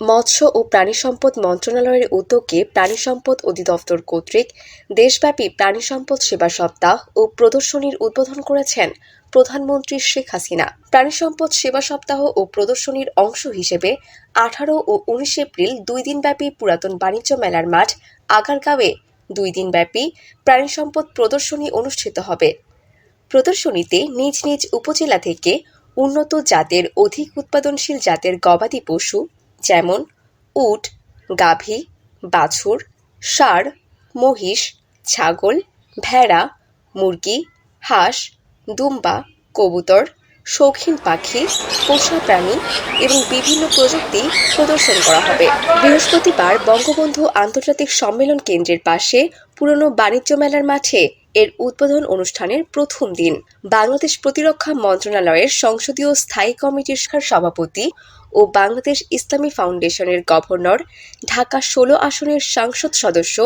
মৎস্য ও প্রাণী সম্পদ মন্ত্রণালয়ের উদ্যোগে প্রাণী সম্পদ অধিদপ্তর কর্তৃক দেশব্যাপী প্রাণী সম্পদ সেবা সপ্তাহ ও প্রদর্শনীর উদ্বোধন করেছেন প্রধানমন্ত্রী শেখ হাসিনা। প্রাণী সম্পদ সেবা সপ্তাহ ও প্রদর্শনীর অংশ হিসেবে আঠারো ও উনিশ এপ্রিল দুই দিনব্যাপী পুরাতন বাণিজ্য মেলার মাঠ আগারগাঁওয়ে দুই দিনব্যাপী প্রাণী সম্পদ প্রদর্শনী অনুষ্ঠিত হবে। প্রদর্শনীতে নিজ নিজ উপজেলা থেকে উন্নত জাতের অধিক উৎপাদনশীল জাতের গবাদি পশু যেমন উট, গাভী, বাছুর, ষাঁড়, মহিষ, ছাগল, ভেড়া, মুরগি, হাঁস, দুম্বা, কবুতর, শৌখিন পাখি, পোষা প্রাণী এবং বিভিন্ন প্রযুক্তি প্রদর্শন করা হবে। বৃহস্পতিবার বঙ্গবন্ধু আন্তর্জাতিক সম্মেলন কেন্দ্রের পাশে পুরনো বাণিজ্য মেলার মাঠে এর উদ্বোধন অনুষ্ঠানের প্রথম দিন। বাংলাদেশ প্রতিরক্ষা মন্ত্রণালয়ের সংসদীয় স্থায়ী কমিটির সভাপতি ও বাংলাদেশ ইসলামী ফাউন্ডেশনের গভর্নর, ঢাকা ষোলো আসনের সাংসদ সদস্য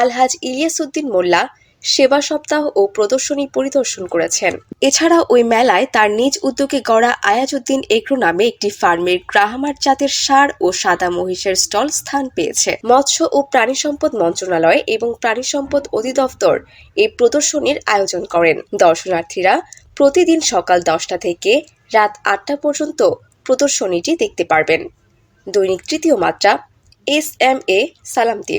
আলহাজ ইলিয়াস উদ্দিন মোল্লা সেবা সপ্তাহ ও প্রদর্শনী পরিদর্শন করেছেন। এছাড়া ওই মেলায় তার নিজ উদ্যোগে গড়া আয়াজউদ্দিন এগ্রো নামে একটি ফার্মের গ্রাহামার জাতের সার ও সাদা মহিষের স্টল স্থান পেয়েছে। মৎস্য ও প্রাণী সম্পদ মন্ত্রণালয় এবং প্রাণী সম্পদ অধিদপ্তর এই প্রদর্শনীর আয়োজন করেন। দর্শনার্থীরা প্রতিদিন সকাল দশটা থেকে রাত আটটা পর্যন্ত প্রদর্শনীটি দেখতে পারবেন। দৈনিক তৃতীয় মাত্রা, এস এম এ সালামদ্বীপ